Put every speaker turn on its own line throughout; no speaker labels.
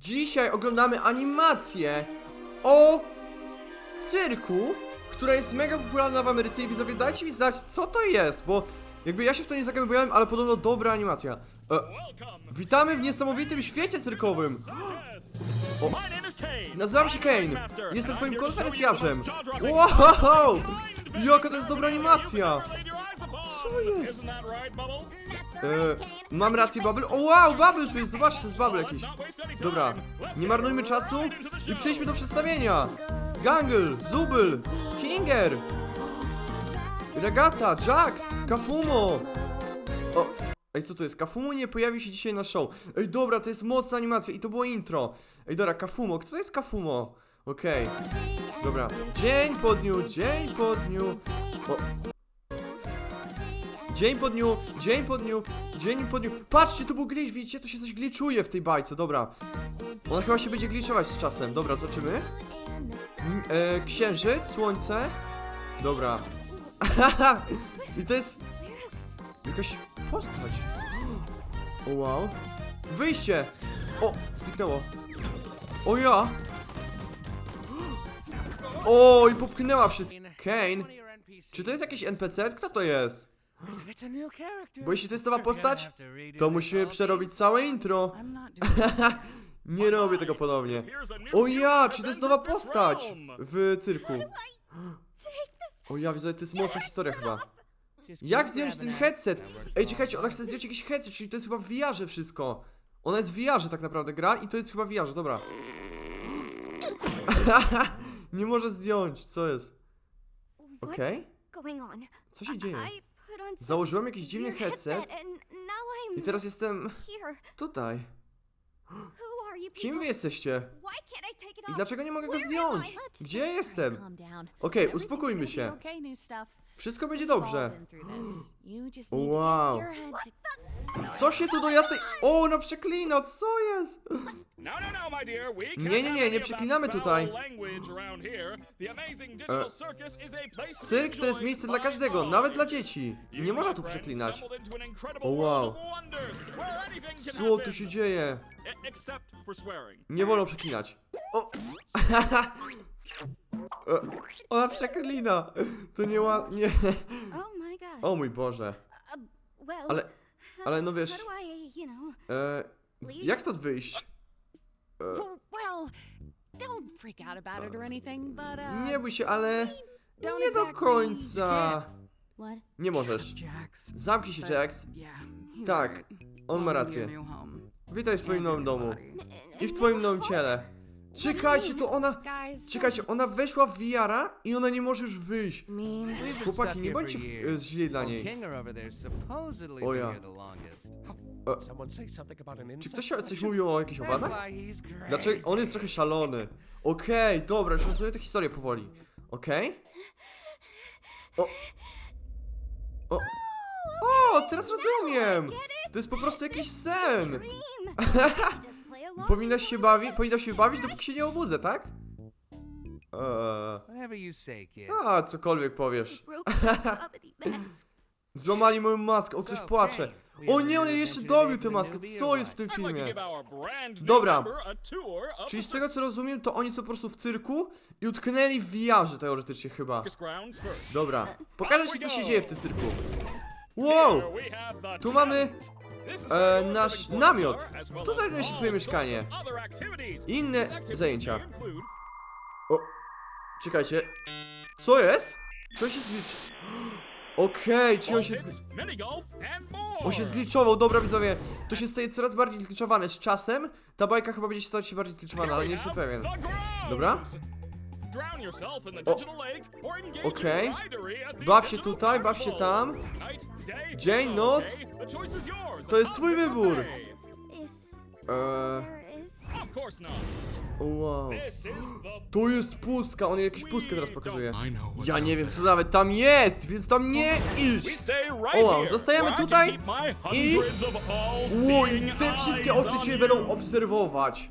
Dzisiaj oglądamy animację o cyrku, która jest mega popularna w Ameryce i widzowie dajcie mi znać co to jest, bo jakby ja się w to nie zagłębiałem, ale podobno dobra animacja. E, witamy w niesamowitym świecie cyrkowym. O, nazywam się Kane. Jestem twoim konferencjarzem. Wow! Jaka to jest dobra animacja! Co jest? E, mam rację, Bubble. O wow, Bubble tu jest, zobaczcie, to jest Bubble jakiś. Dobra, nie marnujmy czasu i przejdźmy do przedstawienia. Gangle, Zubel, Kinger, Regata, Jax, Kafumo. O, ej, co to jest? Kafumo nie pojawił się dzisiaj na show. Ej, dobra, to jest mocna animacja i to było intro. Ej, dobra, Kafumo, kto to jest Kafumo? Okej, dobra. Dzień po dniu, dzień po dniu. O. Dzień po dniu, dzień po dniu, dzień po dniu. Patrzcie, tu był glitch, widzicie? Tu się coś glitchuje w tej bajce, dobra. Ona chyba się będzie glitchować z czasem. Dobra, zobaczymy. Mm, E, księżyc, słońce. Dobra. I to jest jakaś postać. O wow. Wyjście! O, zniknęło. O ja! O, i popchnęła wszystko. Kane, czy to jest jakiś NPC? Kto to jest? Bo jeśli to jest nowa postać, to musimy przerobić całe intro. Nie robię tego ponownie. O ja, czy to jest nowa postać w cyrku? O ja, widzę, to jest mocna historia chyba. Jak zdjąć ten headset? Ej, czekajcie, ona chce zdjąć jakiś headset, czyli to jest chyba w VR-ze wszystko. Ona jest w VR-ze tak naprawdę gra i to jest chyba w VR-ze, dobra. Nie może zdjąć, co jest? Okej. Co się dzieje? Założyłam jakiś dziwny headset i teraz jestem tutaj. Kim wy jesteście? I dlaczego nie mogę go zdjąć? Gdzie ja jestem? Okej, uspokójmy się. Wszystko będzie dobrze. Wow. Co się tu do jasnej... O, ona przeklina, co jest?
Nie, nie, nie, nie przeklinamy tutaj.
Cyrk to jest miejsce dla każdego, nawet dla dzieci. Nie można tu przeklinać. O wow. Co tu się dzieje? Nie wolno przeklinać. O. E, Ona przeklina. To nie ła... nie. O mój Boże. Ale, ale no wiesz... E, jak stąd wyjść? E,
Well, don't freak out about it or anything, but uh,
nie bój się, ale... Nie do końca.
What?
Nie możesz.
Jax.
Zamknij się, Jax.
Yeah, he's
Tak, on ma
Welcome to
rację.
your new home.
Witaj w twoim nowym domu. I w twoim nowym ciele. Czekajcie, to ona...
Guys,
Czekajcie, ona weszła w VR-a i ona nie może już wyjść. Chłopaki, nie bądźcie w-
years.
źli dla niej.
The longest.
E,
Someone say something about an
Czy
insect
ktoś coś mówił o jakichś owadach? Dlaczego? On jest trochę szalony. Okej, dobra, już rozumiem tę historię powoli. Okej? O. O. O, teraz rozumiem! To jest po prostu jakiś sen! Powinnaś się bawić, powinnaś się bawić, dopóki się nie obudzę, tak? Eee,
Whatever you say, kid.
a, cokolwiek powiesz. Złamali moją maskę, o ktoś płacze. O nie, on jeszcze dobił tę maskę, co jest w tym filmie?
Dobra.
Dobra. Czyli z tego co rozumiem, to oni są po prostu w cyrku i utknęli w wiarze teoretycznie chyba. Dobra, pokażę ci co się dzieje w tym cyrku. Wow! Tu mamy e, nasz namiot. Tu znajduje się twoje mieszkanie. I inne zajęcia. O, czekajcie. Co jest? On się zglicz... Okej, czy on się zglicz... On się zgliczował, dobra widzowie. To się staje coraz bardziej zgliczowane. Z czasem ta bajka chyba będzie stać się bardziej zgliczowana, ale nie jestem pewien. Dobra? Okej. Baw się tutaj, baw się tam. Dzień, noc. To jest twój wybór. Eee, wow. To jest pustka, on jakieś pustkę teraz pokazuje. Ja nie wiem co nawet tam jest, więc tam nie idź.
O, wow, zostajemy tutaj i...
Oj, te wszystkie oczy cię będą obserwować.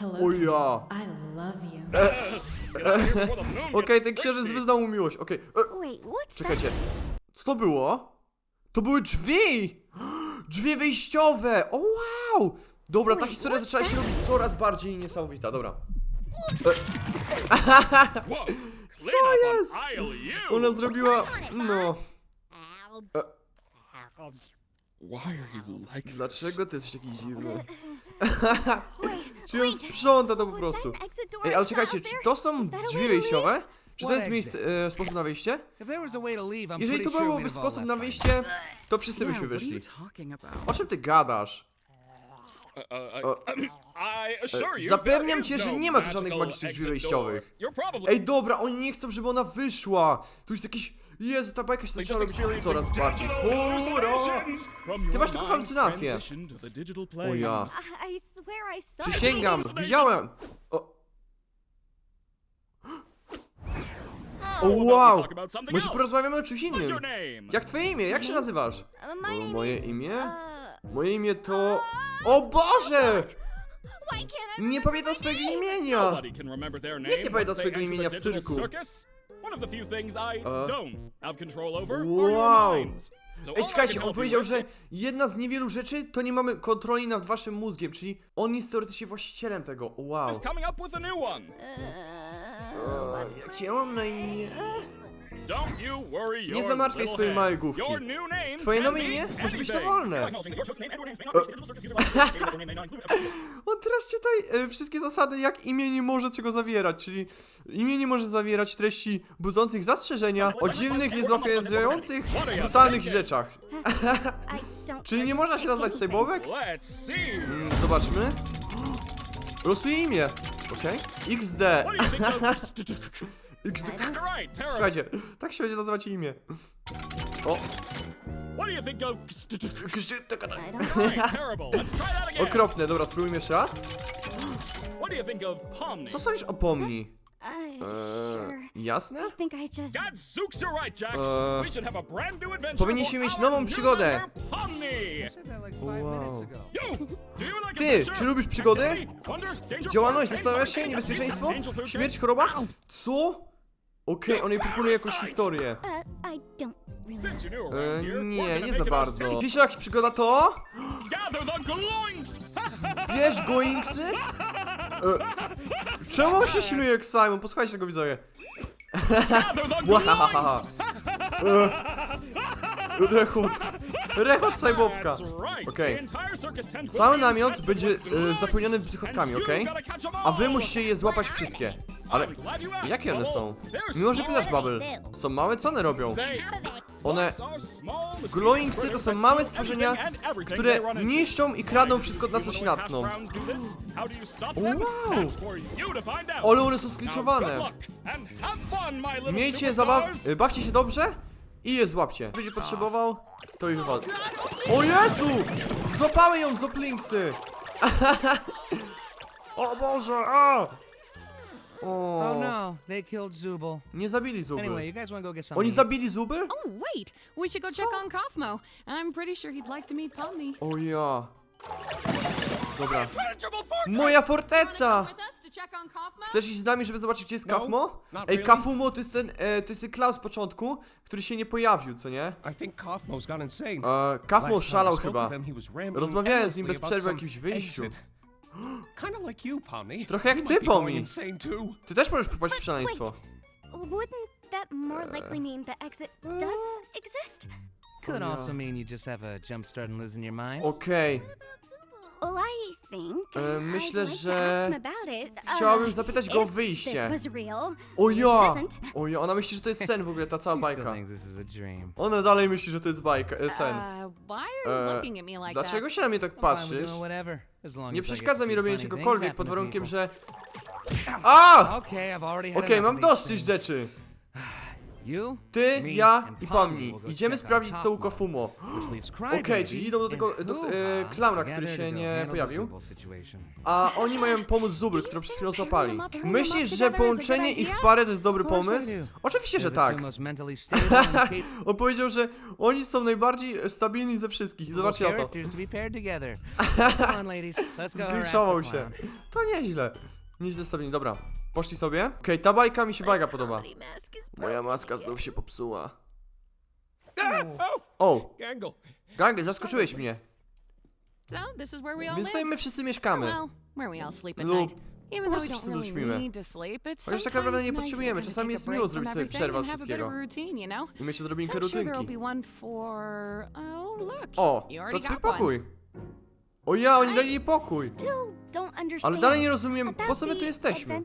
O ja.
I love you.
Okej, ten księżyc wyznał mu miłość, okej. E,
Wait, what's
Czekajcie, co to było? To były drzwi! Drzwi wyjściowe! O wow! Dobra, ta historia zaczęła się robić coraz bardziej niesamowita, dobra. Co jest? Ona zrobiła, no,
Why are you like
dlaczego ty jesteś taki dziwny? Czy on sprząta to po prostu? Ej, ale czekajcie, czy to są drzwi wejściowe? Czy to jest miejsce, e, sposób na wyjście? Jeżeli to
all
sposób na wyjście, to wszyscy byśmy wyszli. O czym ty gadasz?
Uh, uh, I assure you,
Zapewniam cię, że
no
nie ma tu żadnych magicznych drzwi
probably
Ej, dobra, oni nie chcą, żeby ona wyszła. Tu jest jakiś... Jezu, ta bajka się zaczyna robić coraz bardziej. Hurra!
your
masz tylko
plane.
O ja.
I swear I saw
Przysięgam, widziałem. O,
How
o
about we
wow. Może porozmawiamy o czymś innym. Jak twoje imię? Jak się nazywasz?
Uh, my
O,
name
moje
is,
imię?
Uh,
Moje imię to... O Boże!
why can't I
Nie
remember
pamiętam
my
swojego
name?
imienia.
Once
pamiętam
they
swojego imienia w cyrku?
One of the few things I
E.
don't have control over are
Wow.
your minds. So all
Ej,
I
czekajcie, on
help you
powiedział,
with
że jedna z niewielu rzeczy to nie mamy kontroli nad waszym mózgiem, czyli on jest teoretycznie właścicielem tego. Wow.
is coming up with a new one.
Uh,
Jakie ja mam na imię? Nie zamartwiaj swojej małej główki.
Your new name
Twoje nowe imię może być dowolne. On teraz czytaj e, wszystkie zasady, jak imię nie może czego zawierać, czyli imię nie może zawierać treści budzących zastrzeżenia o dziwnych, niezłapiających, brutalnych rzeczach. Czyli nie można się nazwać. Cyborg? Mm, Zobaczmy. Losuję imię. Okej. XD. Słuchajcie, tak się będzie nazywać imię. O.
What do you think of...
Okropne, dobra, spróbujmy jeszcze raz.
What do you think of Pomni?
Co sądzisz o pomni? Eee, jasne? Eee, powinniśmy mieć nową przygodę. Wow. Ty, czy lubisz przygody? Działalność, zastanawiasz się? Niebezpieczeństwo? Śmierć, choroba? Co? Okej, on jej proponuje jakąś historię.
uh, I don't really.
Since you're new
E,
around here, we're
nie,
gonna
nie
make
za
it
bardzo.
city.
Jeśli jakaś przygoda to...
Gather the gloinks!
Bierz goinksy? E, czemu on się śmieje jak Simon? Posłuchajcie tego widzowie.
Gather the
Łahahaha.
gloinks!
E, Rechot. Rechot Sajbobka. Okej. Cały namiot będzie e, zapełniony psychotkami, okej? A wy musicie je złapać wszystkie. Ale jakie one są? Mimo, że pytasz Bubble. Są małe, co one robią? One... Gloinksy to są małe stworzenia, które niszczą i kradną wszystko, na co się natkną. wow. One są skliczowane. Miejcie zabaw... y, Bawcie się dobrze i je złapcie. Będzie potrzebował, to ich wywal... O Jezu! Złapały ją zoplinksy! o Boże, a! O,
Oh no, they killed Zubul.
Nie zabili
Anyway,
Zuby.
you guys want to go get something?
Oni
to eat?
zabili Zuby?
Oh, wait. We should go check on Kaufmo. I'm pretty sure he'd like to meet Pomni.
O ja. Dobra. Moja forteca!
With us
Chcesz iść z nami, żeby zobaczyć, gdzie jest
No,
Kafmo?
not
Ej,
really.
Kafumo to jest ten, e, to jest ten clown z początku, który się nie pojawił, co nie?
I think Kaufmo's gone insane.
E, Kafmo
Last time I
szalał
spoke
chyba.
with him, he was rambling
Rozmawiałem z nim
endlessly
bez
about
przerwy o
some
jakimś wyjściu.
exit. Kinda like you, Pomni.
Trochę jak
You
ty,
might be going
Pomni.
insane too.
Ty też możesz popaść w szaleństwo.
Wouldn't that more likely mean the exit does exist?
Could also mean you just have a jump start and losing your mind.
Okej.
Well, I think
E, myślę,
I'd like to
że
ask him about it. Uh,
chciałabym zapytać go o
if
wyjście.
This was real.
O
which it
ja!
isn't.
O ja, ona myśli, że to jest sen w ogóle, ta cała
still
bajka.
thinks this is a dream.
Ona dalej myśli, że to jest bajka, e, sen.
Uh, why are you
E,
looking at me like
Dlaczego się na mnie tak
I'm fine with
patrzysz?
doing whatever, as long
Nie
as I get to
przeszkadza mi robienie
funny
czegokolwiek pod
to
warunkiem,
people.
że... A!
Okay, I've already had
Okej,
enough
mam
these things.
rzeczy. Ty, ja i
Pomni
Idziemy sprawdzić co u Kofumo. Okej, czyli idą do tego- do- e, klauna, który się nie pojawił. A oni mają pomóc Zubry, którą przed chwilą złapali. Myślisz, że połączenie ich w parę to jest dobry pomysł? Oczywiście, że tak. On powiedział, że oni są najbardziej stabilni ze wszystkich. Zobaczcie na to. Zgliczował się. To nieźle. Nieźle stabilni. Dobra, poszli sobie. Okej, ta bajka mi się bajka podoba. Moja maska znów się popsuła.
Oh,
O,
Gangle.
Gangle, zaskoczyłeś mnie.
So this is where we all
Więc tutaj
live.
my wszyscy mieszkamy.
well, where we all sleep at
Lub
night. Even though we
prostu
don't
wszyscy
really
śpimy.
need to sleep, it's
Chociaż tak naprawdę
sometimes
nie
nice to
potrzebujemy. Czasami
take a
jest
break
miło
from
zrobić sobie
everything
przerwę od
and have a bit of
wszystkiego.
a routine, you know?
I mieć odrobinkę
I'm sure there'll
rutynki.
be one for... Oh, look.
O,
you
to
already
twój
got one.
pokój. O ja, oni dali jej pokój.
Still.
Ale dalej nie rozumiem, po co my tu jesteśmy.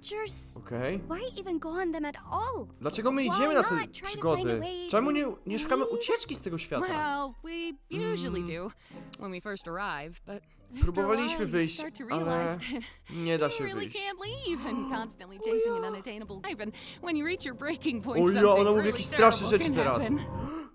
Okej.
Why even go on them at all?
Dlaczego my idziemy na te przygody? Czemu nie, nie szukamy ucieczki z tego świata?
Well, we usually
Mm.
do when we first arrive, but after a
Próbowaliśmy wyjść, ale nie da się wyjść. O ja, ona mówi jakieś straszne rzeczy teraz.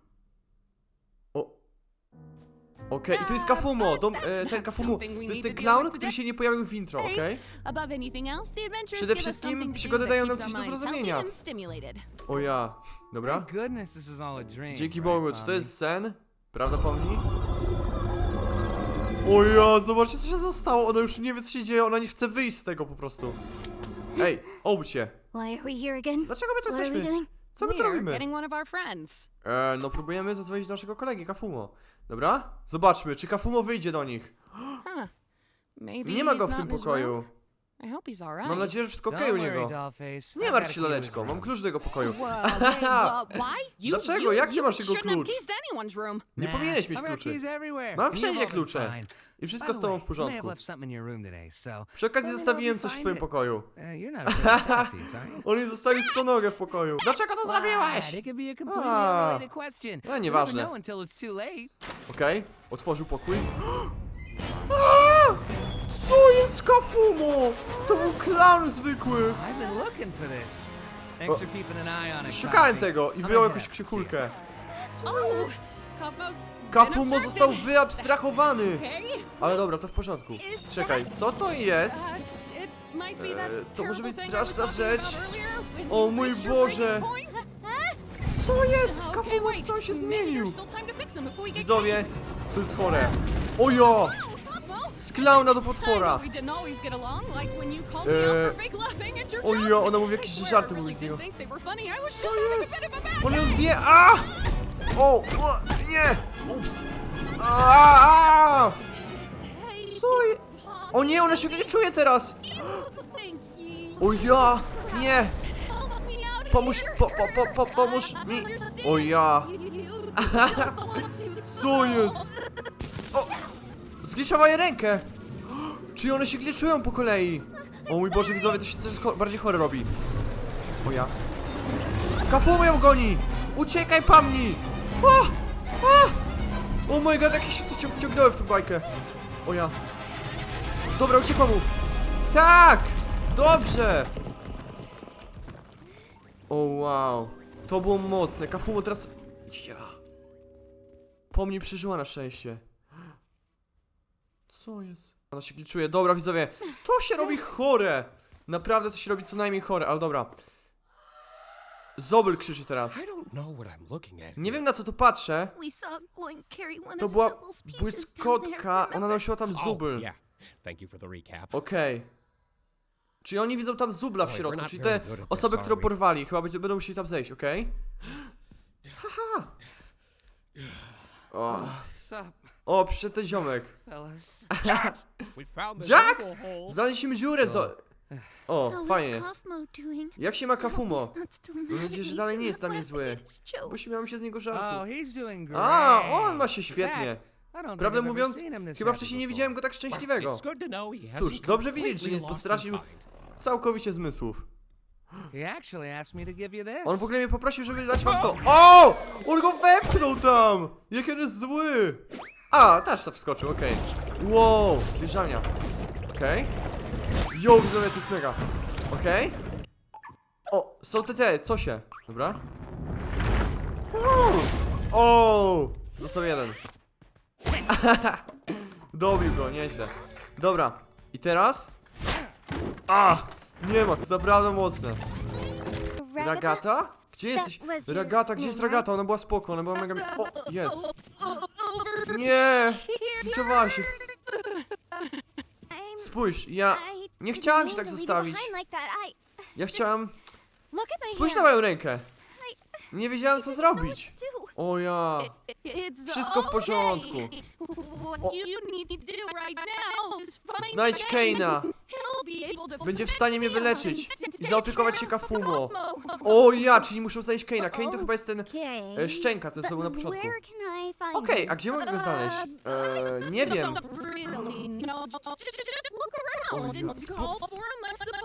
Okej, i tu jest Kafumo, dom, e, ten Kafumo. To jest ten clown, który się nie pojawił w intro, okej?
Above anything else, the adventures
Przede
give us
wszystkim
something to
przygody
do
dają nam
keeps
coś do
our minds
zrozumienia.
healthy and stimulated.
O ja. Dobra?
Thank goodness this is all a dream.
Dzięki
right,
Bogu, czy to jest sen? Prawda, pomni? O ja, zobaczcie co się zostało, ona już nie wie co się dzieje, ona nie chce wyjść z tego po prostu. Ej, obudź się.
Why are we here again?
Dlaczego my tu
What are we
jesteśmy?
doing?
Co my tu
We're
robimy?
getting one of our friends.
E, no próbujemy zadzwonić do naszego kolegi, Kafumo. Dobra? Zobaczmy, czy Kafumo wyjdzie do nich.
Huh. Maybe
Nie ma go w tym
not in his
pokoju.
I hope he's alright.
Mam nadzieję, że wszystko okej u niego. Nie martw się, laleczko, mam klucz do jego pokoju.
Whoa, wait, wha- why? You,
Dlaczego?
You,
Jak nie
you
masz jego
shouldn't have
klucz?
keys to anyone's room.
Nie
Nah,
powinieneś mieć kluczy. Mam wszędzie klucze. I wszystko z tobą w porządku. Przy okazji zostawiłem coś w twoim pokoju. On jej zostawił stonogę w pokoju. Dlaczego to
be a.
No, nieważne. Okej, otworzył pokój. Co Kafumo? To był clown zwykły.
I've been looking for this. Thanks
O,
for keeping an eye on it.
Szukałem
Coffee.
tego i wyjął jakąś ksikulkę.
Oh, Kafmo's
Kafumo został wyabstrahowany.
Okay.
Ale dobra, to w porządku. Czekaj, co to jest?
Uh, it might be that
E, to może
terrible
być
thing I was
straszna
talking
rzecz.
about earlier when
O
you
mój
your
Boże.
breaking point.
Co jest?
Okay,
Kafumo
wait.
co się
Maybe
zmienił?
there's still time to fix him before we get
Widzowie, to jest chore. Ojo! Z klauna do potwora. Eee, o ja, ona mówi jakieś żarty mówi z Co jest? On ją zje. A! O! o nie! Ups! A! Co je... O nie, ona się nie czuje teraz! O ja! Nie! Pomóż, po, po, po, po, pomóż mi! O ja! Co jest? O! Zgliczowa jej rękę! Czy one się gliczują po kolei? O mój Boże, widzowie, to się coś bardziej chore robi. O ja. Kafumo ją goni! Uciekaj, pamni! O! O! Oh my god, jakieś się wci- wciągnęły w tą bajkę. O ja. Dobra, uciekła mu. Tak! Dobrze! O wow. To było mocne. Kafumo teraz... Ja. Pomni przeżyła na szczęście. Co jest? Ona się gliczuje. Dobra, widzowie. To się robi chore. Naprawdę to się robi co najmniej chore, ale dobra. Zobel krzyczy teraz.
I don't know what I'm looking at.
Nie wiem na co tu patrzę.
We saw Gloin carry one
To
of
była
Sybil's pieces down there,
błyskotka. Ona
remember?
nosiła tam
Oh,
zubel.
yeah. Thank you for the recap.
Okej. Czyli oni widzą tam zubla w środku, czyli te osoby, które porwali, chyba będzie- będą musieli tam zejść, okej? Haha! O, o, przyszedł ten ziomek.
fellas?
We found this
Jax!
little hole.
Znaleźliśmy dziurę zo... O,
How is
fajnie. Jak się ma Kafumo? Mam nadzieję, że dalej nie jest na mnie zły. Bo śmiałem się z niego
Oh, he's doing great.
A, on ma się świetnie. Prawdę mówiąc, chyba wcześniej nie widziałem go tak szczęśliwego.
It's good to know he hasn't
Cóż, dobrze wiedzieć, że
completely
nie
lost his
postracił
mind.
całkowicie zmysłów.
He actually asked me to give you this.
On w ogóle mnie poprosił, żeby dać wam to. O! On go wepchnął tam! Jak on jest zły! A, też to wskoczył, okej. Wow, zjeżdżalnia. Okej. Jo, widzowie, to jest mega. Okej. O, są te te, co się? Dobra. O! Został jeden. Dobił go, nieźle. Dobra, i teraz? A! Nie ma, jest naprawdę mocne. Ragata? Gdzie jesteś? Ragata, gdzie jest
name,
Ragata? Ona była spoko, ona była mega... O, jest. Nie! Zgliczowała się. Spójrz, ja... Nie chciałam cię tak zostawić. Ja chciałam... Spójrz na moją rękę. Nie wiedziałem co zrobić. O ja. Wszystko w porządku. O. Znajdź Keina. Będzie w stanie mnie wyleczyć i zaopiekować się Kafumo. O ja, czyli muszę znaleźć Keina. Kane to chyba jest ten e, szczęka, ten co był na początku. Okej, a gdzie mogę go znaleźć? E, nie wiem.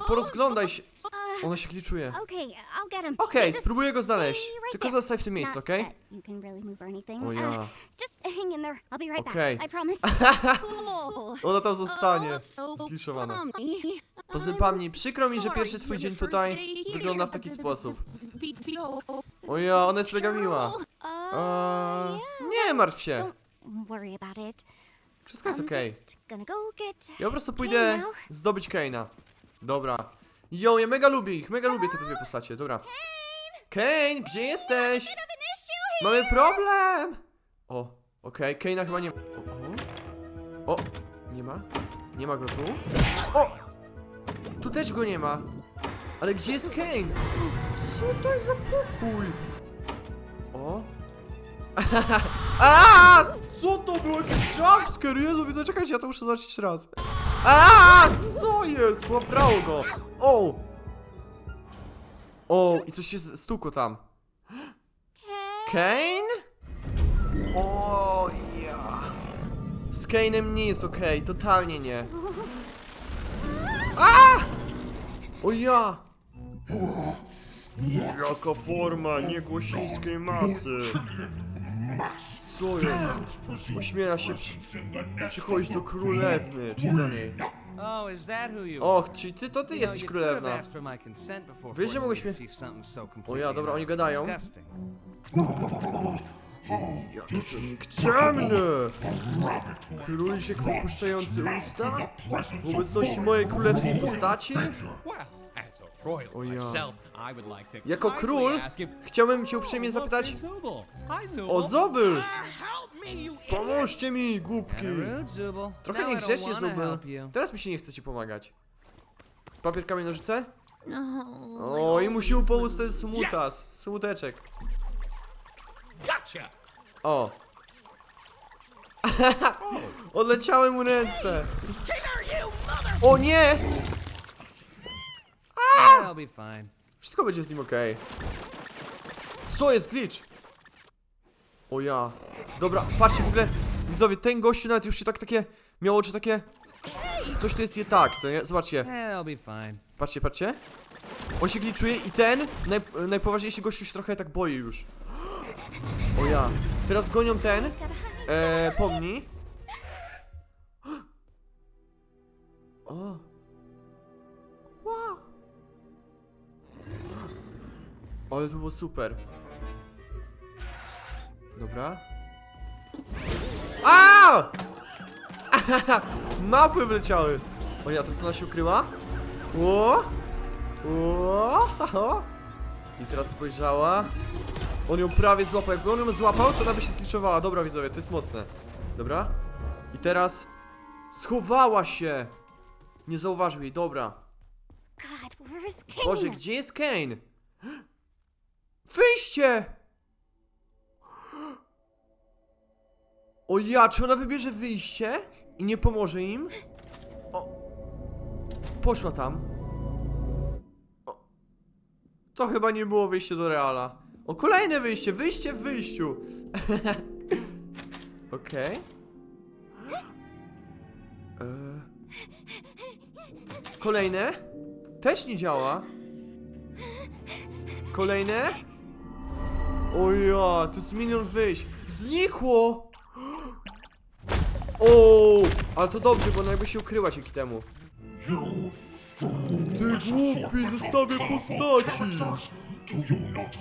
Porozglądaj się. Ona się kliczuje. Okej, spróbuję go znaleźć. Tylko zostań w tym miejscu, okej? O
Uh,
ja. Okej. Ona tam zostanie.
So
Zgliszowana.
funny.
Poza Pamni, przykro mi, że pierwszy twój dzień tutaj wygląda w taki sposób.
Be- be-
O ja, ona jest mega miła. Nie martw się. Wszystko jest okej. Ja po prostu pójdę zdobyć Kane'a. Dobra. Jo, ja mega lubię ich, mega lubię te dwie postacie, dobra. Kane, gdzie jesteś? Mamy problem! O, okej, Kane'a chyba nie ma. O, o. o, nie ma? Nie ma go tu? O! Tu też go nie ma. Ale gdzie jest Kane? Co to jest za pokój? O. A! Co to było? Jakiś jumpscare? Jezu, widzę, czekajcie, ja to muszę zobaczyć raz. A! Co jest? Pobrało go. O! O, i coś się stukło tam. Kane? O. Z Kane'em nie jest okej, totalnie nie. A! O ja. Jaka forma niegłosińskiej masy. Co jest? Ośmiela się przy... przychodzić do królewny, czy do niej.
Oh, is that who you
Och, czyli ty, to ty jesteś królewna. Wiesz, że
so
O ja, dobra, oni gadają. to nikczemne! Króliczek wypuszczający usta? W obecności mojej królewskiej postaci?
Well, as a royal
yeah.
myself, I would like to
Jako król chciałbym cię uprzejmie zapytać o Zobyl!
Ah.
Pomóżcie mi, głupki! Trochę niegrzecznie, Zobyl. Teraz mi się nie chce ci pomagać. Papier, kamień, nożyce?
No.
O, i musi mu pomóc ten smutas, smuteczek.
Gotcha.
O! Odleciały mu ręce! O nie!
I'll be fine.
Wszystko będzie z nim okej. Co jest glitch? O ja. Dobra, patrzcie w ogóle. Widzowie, ten gościu nawet już się tak takie. Miało oczy takie. Coś tu jest nie tak, co nie? Zobaczcie.
I'll be fine.
Patrzcie, patrzcie. On się glitchuje i ten, naj, najpoważniejszy gościu się trochę tak boi już. O ja. Teraz gonią ten. E, pomni. O. Wow. Ale to było super. Dobra. A! Mapy wleciały. O ja, to co ona się ukryła? O! O! I teraz spojrzała. On ją prawie złapał. Jakby on ją złapał, to ona by się skliczowała. Dobra, widzowie, to jest mocne. Dobra? I teraz schowała się. Nie zauważył jej, dobra.
God, where's Kane?
Boże, gdzie jest Kane? Wyjście! O ja, czy ona wybierze wyjście i nie pomoże im? O. Poszła tam. O. To chyba nie było wyjście do Reala. O, kolejne wyjście, wyjście w wyjściu. Okej. E. Kolejne? Też nie działa. Kolejne? O ja, to jest milion wyjść. Znikło! O, ale to dobrze, bo ona jakby się ukryła dzięki temu. Ty głupi, zostawię postaci!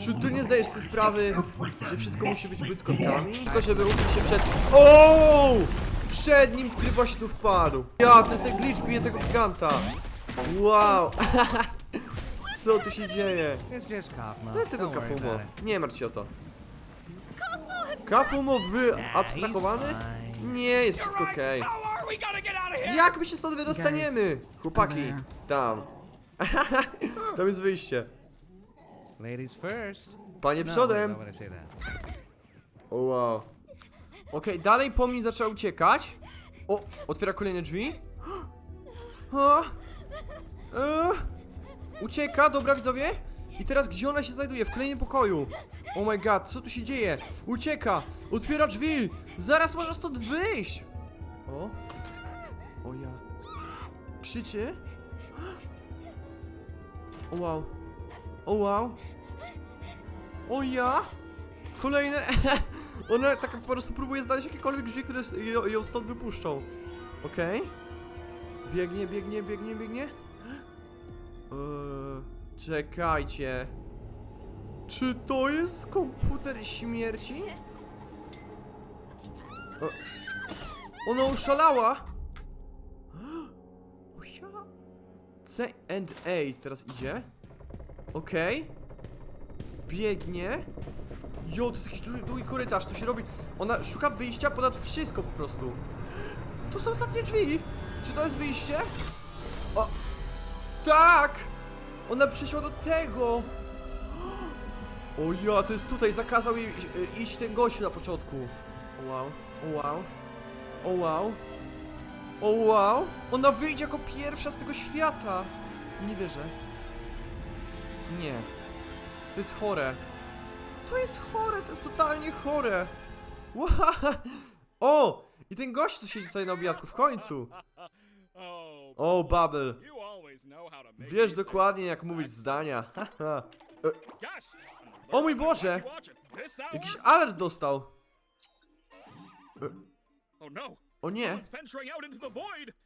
Czy ty nie zdajesz sobie sprawy, że wszystko musi być błyskotkami? Tylko żeby ukryć się przed... O! Przed nim, który właśnie tu wpadł. Ja, to jest ten glitch, bije tego giganta. Wow! Co tu się dzieje?
It's just cough, Mom.
To jest tego
Don't worry
Kafumo.
about it.
Nie martw się o to. Kafumo wy...
Nah,
abstrahowany?
he's fine.
Nie, jest wszystko okej.
How are we gonna get out of here?
Jak my się stąd wydostaniemy? Chłopaki, tam. Tam jest wyjście.
Ladies first.
Panie
No,
przodem!
that?
O wow. Okej, dalej pomni zaczęła uciekać. O, otwiera kolejne drzwi. O, e, ucieka, dobra widzowie. I teraz gdzie ona się znajduje? W kolejnym pokoju. Oh my god, co tu się dzieje? Ucieka, otwiera drzwi. Zaraz można stąd wyjść. O, o ja. Krzyczy. O wow. O wow. O ja. Kolejne. Ona tak po prostu próbuje znaleźć jakiekolwiek drzwi, które ją, stąd wypuszczą. Okej. Biegnie, biegnie, biegnie, biegnie. Eee, czekajcie. Czy to jest komputer śmierci? E, ona oszalała! C and A teraz idzie. Okej. Biegnie. Jo, to jest jakiś długi, długi korytarz, tu się robi... Ona szuka wyjścia ponad wszystko po prostu. Tu są ostatnie drzwi. Czy to jest wyjście? O! Tak! Ona przyszła do tego! O ja, to jest tutaj, zakazał jej e, iść ten gościu na początku. O wow, o wow, o wow, o wow! Ona wyjdzie jako pierwsza z tego świata! Nie wierzę. Nie. To jest chore. To jest chore, to jest totalnie chore. Ła! O! I ten gość tu siedzi sobie na obiadku, w końcu. O,
make
Wiesz dokładnie jak mówić zdania. O mój Boże! Jakiś alert dostał. O nie.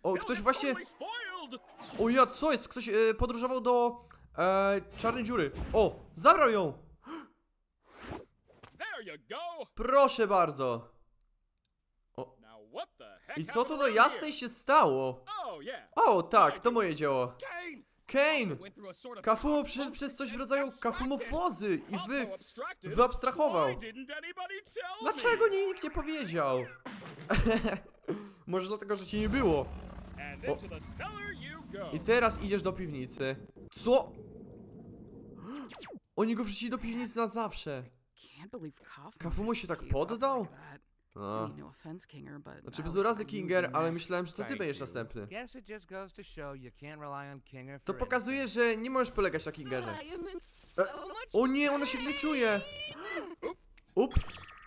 O, ktoś właśnie-! O ja, co jest? Ktoś e, podróżował do e, czarnej dziury. O, zabrał ją. Proszę bardzo.
Heck
I co tu do jasnej się stało?
Oh!
O, tak, to moje dzieło.
Kane!
Kafumo przyszedł przez coś w rodzaju kafumofozy i wy... Wyabstrahował. Dlaczego
me?
nikt nie powiedział? Może dlatego, że ci nie było. O. I teraz idziesz do piwnicy. Co? Oni go wrzucili do piwnicy na zawsze.
Just
się tak poddał?
no
Znaczy bez urazy Kinger, ale myślałem, że to ty będziesz następny.
To
pokazuje, że nie możesz polegać na Kingerze.
Much
O nie, ona się glitchuje! Up!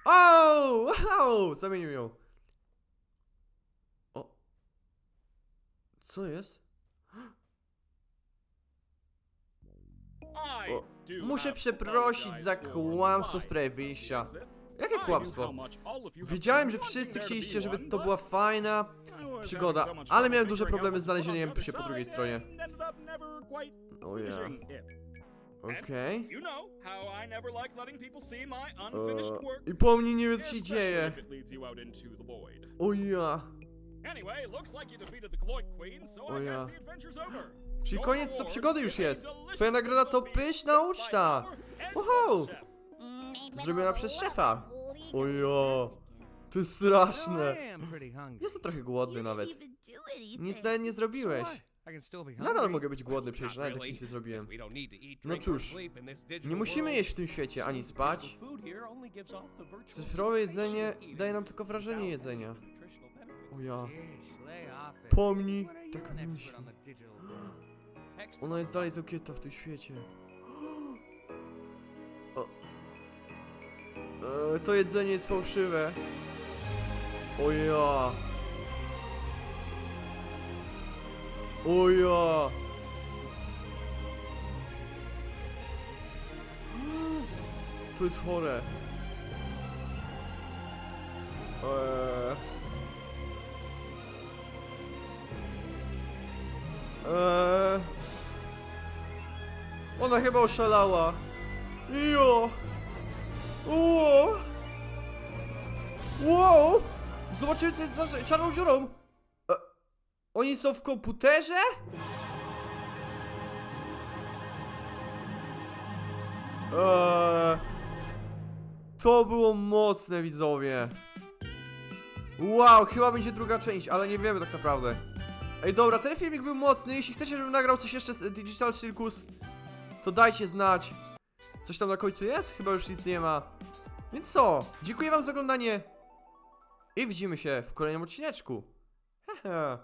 Au! Au! Zamienił ją. Co jest? O, Muszę przeprosić za kłamstwo w sprawie wyjścia. Jakie kłamstwo? Wiedziałem, że wszyscy chcieliście, żeby to była fajna przygoda, ale miałem duże problemy z znalezieniem się po drugiej stronie. O ja.
finishing it.
Okej.
Know how I
po mnie nie wiem co się dzieje.
leads you Anyway, looks like you defeated the Gloit Queen, so I guess the adventure's over.
Czyli koniec to przygody już jest. Twoja nagroda to pyszna uczta. Wow.
chef.
Zrobiona przez szefa. O ja. To jest straszne. Jestem trochę głodny nawet. Nic nawet nie zrobiłeś. Nadal mogę być głodny, przecież nawet nic nie zrobiłem. No cóż, Nie musimy jeść w tym świecie, ani spać. Cyfrowe jedzenie daje nam tylko wrażenie jedzenia. O ja.
You
tak myśli. Ona jest dalej zamknięta w tym świecie. O. E, to jedzenie jest fałszywe. O ja. O ja. To jest chore. Eee. Eee. Ona chyba oszalała. Jo. Ło. Wow. Zobaczymy co jest za czarną dziurą. E, oni są w komputerze? Eee. To było mocne widzowie. Wow, chyba będzie druga część, ale nie wiemy tak naprawdę. Ej, dobra, ten filmik był mocny. Jeśli chcecie, żebym nagrał coś jeszcze z Digital Circus, to dajcie znać. Coś tam na końcu jest? Chyba już nic nie ma. Więc co? Dziękuję wam za oglądanie. I widzimy się w kolejnym odcineczku. Haha.